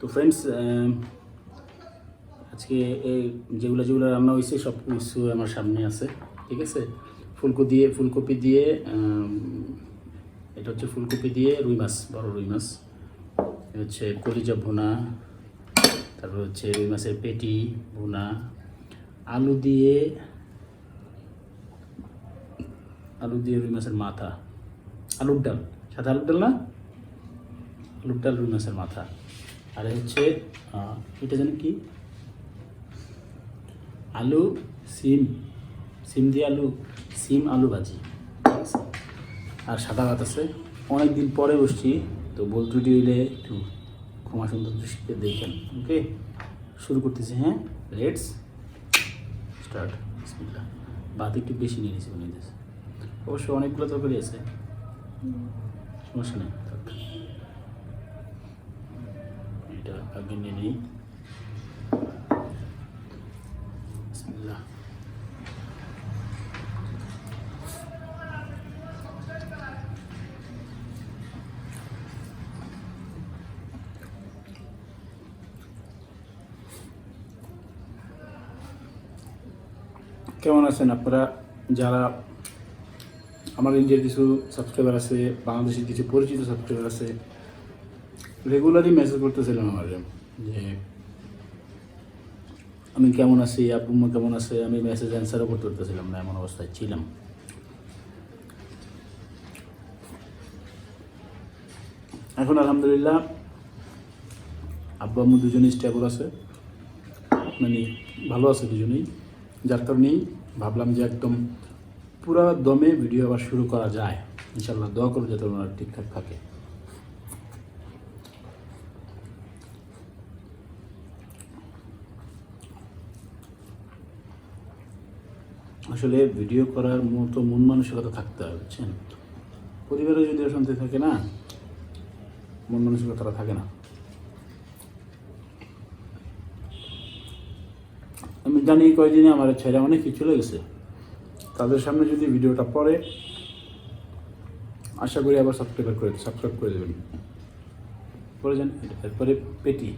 তো ফ্রেন্ডস আজকে এই যেগুলো যেগুলো রান্না হয়েছে সব কিছু আমার সামনে আছে, ঠিক আছে? ফুলকপি দিয়ে ফুলকপি দিয়ে এটা হচ্ছে ফুলকপি দিয়ে রুই মাছ, বড় রুই মাছ। হচ্ছে কলিজা ভুনা, তারপর হচ্ছে রুই মাছের পেটি ভুনা। আলু দিয়ে আলু দিয়ে রুই মাছের মাথা। আলুর ডাল। সাদা আলুর ডাল না? আলুর ডাল, রুই মাছের মাথা। আর হচ্ছে এটা জানি কি? আলু সিম সিম দিয়ে আলু সিম আলু ভাজি ঠিক আছে? আর সাদা ভাত আছে। অনেক দিন পরে বসছি তো বল ত্রুটি হইলে একটু ক্ষমা সুন্দর দৃষ্টিতে দেখেন ওকে? শুরু করতেছি হ্যাঁ? লেটস স্টার্ট বিসমিল্লাহ। ভাত একটু বেশি নিয়ে নিয়েছি মনে অবশ্য অনেকগুলো তরকারি আছে। সমস্যা নেই। এটা নিই কেমন আছেন আপনারা? যারা আমার ইন্ডিয়ার কিছু সাবস্ক্রাইবার আছে, বাংলাদেশের কিছু পরিচিত সাবস্ক্রাইবার আছে রেগুলারই মেসেজ করতেছিলাম আমার যে, আমি কেমন আছি? আপু আম্মা কেমন আছে? আমি মেসেজ অ্যান্সারও করতে পারতেছিলাম না, এমন অবস্থায় ছিলাম। এখন আলহামদুলিল্লাহ আব্বু আম্মু দুজনেই স্টেবল আছে। মানে ভালো আছে দুজনেই। যার কারণেই ভাবলাম যে একদম পুরা দমে ভিডিও আবার শুরু করা যায়। ইনশাল্লাহ দোয়া করব যাতে ওনারা ঠিকঠাক থাকে। আসলে ভিডিও করার মতো মন মানসিকতা থাকতে হবে, বুঝছেন? পরিবারে যদি অশান্তি থাকে না, মন মানসিকতাটা থাকে না। আমি জানি এই কয়দিনে আমার ছেলে অনেক কিছু চলে গেছে। তাদের সামনে যদি ভিডিওটা পড়ে, আশা করি আবার সাবস্ক্রাইব করে সাবস্ক্রাইব করে দেবেন। পরে যান এরপরে পেটি।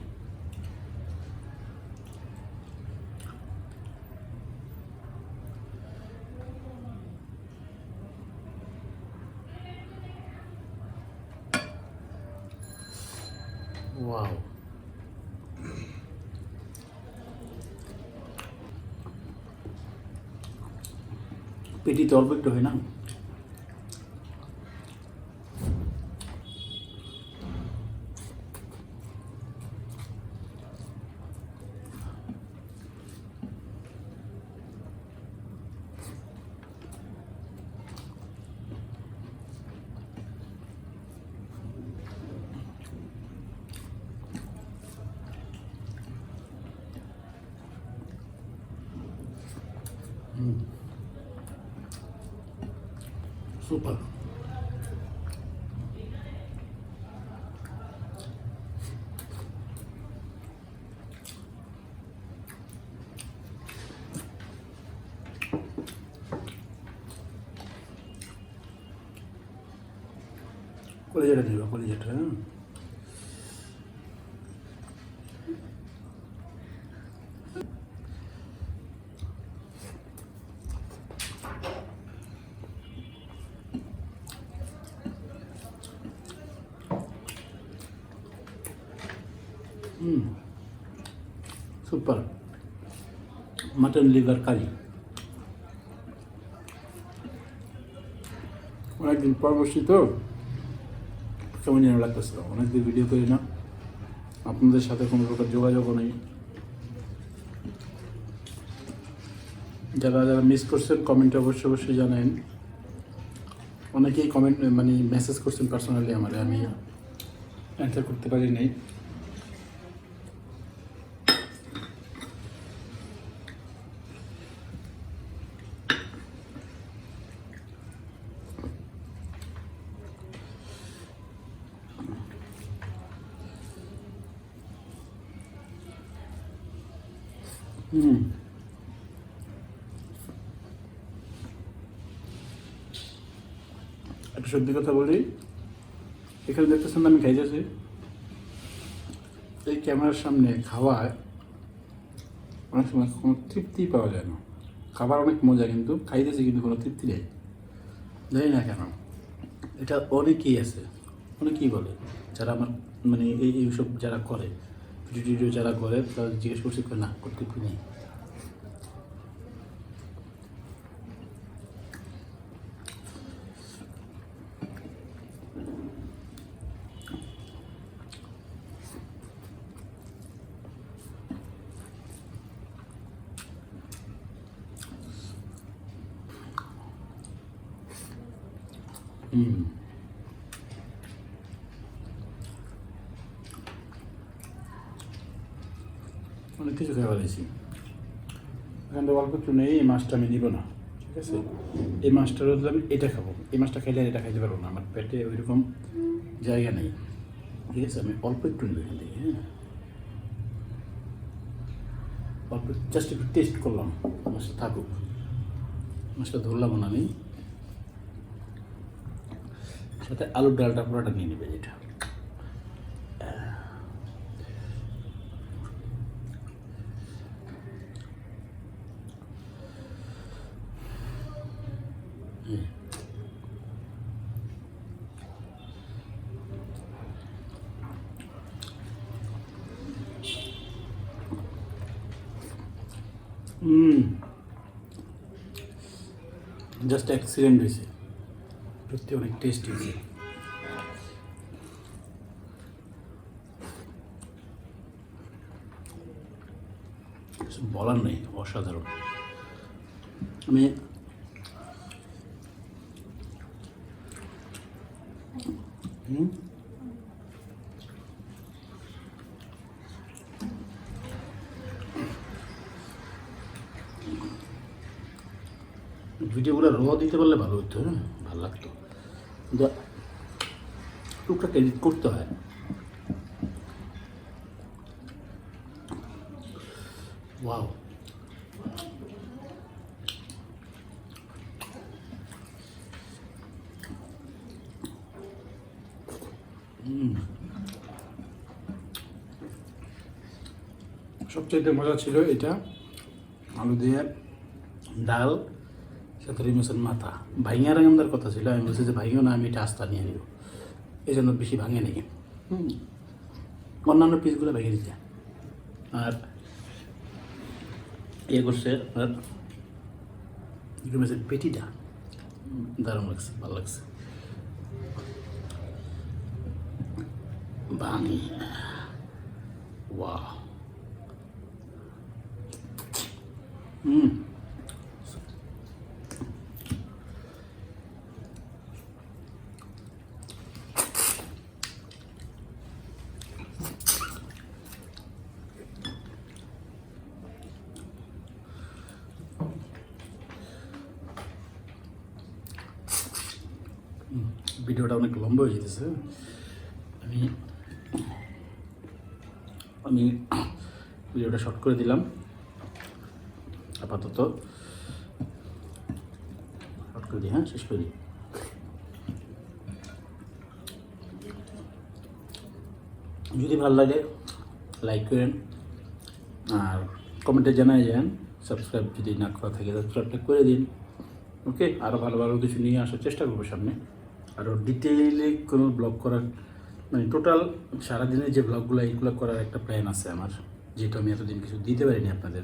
ওয়াও পেটি তো অল্প হয় না সুপার। কলেজাটা দিবা কলেজাটা হ্যাঁ হুম সুপার মাটন লিভার কারি। অনেকদিন পর বসছি তো। কেমন যেন লাগতেছিল অনেকদিন ভিডিও করি না। আপনাদের সাথে কোনো প্রকার যোগাযোগও নেই। যারা যারা মিস করছেন কমেন্টে অবশ্যই অবশ্যই জানেন অনেকেই কমেন্ট মানে মেসেজ করছেন পার্সোনালি আমারে। আমি অ্যান্সার করতে পারি নাই। হুম। একটা সত্যি কথা বলি, এখানে দেখতেছেন আমি খাইতেছি? এই ক্যামেরার সামনে খাওয়ায় অনেক সময় কোনো তৃপ্তি পাওয়া যায় না। খাবার অনেক মজা কিন্তু, খাইতেছে কিন্তু কোনো তৃপ্তি নেই। জানি না কেন, এটা অনেকেই আছে, অনেকেই বলে, যারা আমার মানে এই এইসব যারা করে ভিডিও যারা করে তারা জিজ্ঞেস করছে না করতে তৃপ্তি নেই? হুম। অনেক কিছু খাবার দিয়েছি এখান থেকে অল্প একটু নেই, এই মাছটা আমি নিব না, ঠিক আছে? এই মাছটার বদলে আমি এটা খাব। এই মাছটা খাইলে আর এটা খাইতে পারব না, আমার পেটে ওইরকম জায়গা নেই, ঠিক আছে? আমি অল্প একটু নেব এখান থেকে হ্যাঁ? অল্প জাস্ট একটু টেস্ট করলাম, মাছটা থাকুক। মাছটা ধরলাম না আমি। সাথে আলুর ডালটা পুরোটা নিয়ে নেবে যেটা। হুম। জাস্ট অ্যাক্সিডেন্ট হয়েছে। সত্যি অনেক টেস্ট হয়েছে। বলার নেই অসাধারণ। আমি হুম। ভিডিওগুলো র দিতে পারলে ভালো হতো হ্যাঁ? ভালো লাগতো। কিন্তু টুকটাক এডিট করতে হয়। ওয়াও সবচাইতে মজা ছিল এটা। আলু দিয়ে ডাল সাথে রিমেসের মাথা। ভাইঙা রাঙান্দার কথা ছিল আমি বলছি যে ভাইঙো না আমি এটা আস্তা নিয়ে নিব। এই জন্য বেশি ভাঙে নেই। হুম। অন্যান্য পিসগুলো ভেঙে দিচ্ছে আর ইয়ে করছে আপনার রিমেসের পেটিটা। দারুণ লাগছে ভালো লাগছে। ভাঙি। ওয়া হুম ভিডিওটা অনেক লম্বা হয়ে যেতেছে। আমি আমি ভিডিওটা শর্ট করে দিলাম। আপাতত। করে হ্যাঁ? শেষ করে দিই। যদি ভালো লাগে লাইক করেন। আর কমেন্টে জানাই যান। সাবস্ক্রাইব যদি না করা থাকে সাবস্ক্রাইবটা করে দিন। ওকে আরও ভালো ভালো কিছু নিয়ে আসার চেষ্টা করব সামনে। আরও ডিটেইলে কোনো ব্লগ করার মানে টোটাল সারাদিনের যে ব্লগগুলো এইগুলো করার একটা প্ল্যান আছে আমার যেটা আমি এতদিন কিছু দিতে পারিনি আপনাদের।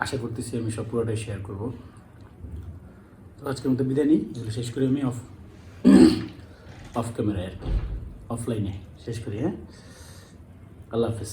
আশা করতেছি আমি সব পুরোটাই শেয়ার করব। তো আজকের মতো বিদায় নিই, এগুলো শেষ করি আমি অফ অফ ক্যামেরায় আর কি অফলাইনে শেষ করি হ্যাঁ? আল্লাহ হাফিজ।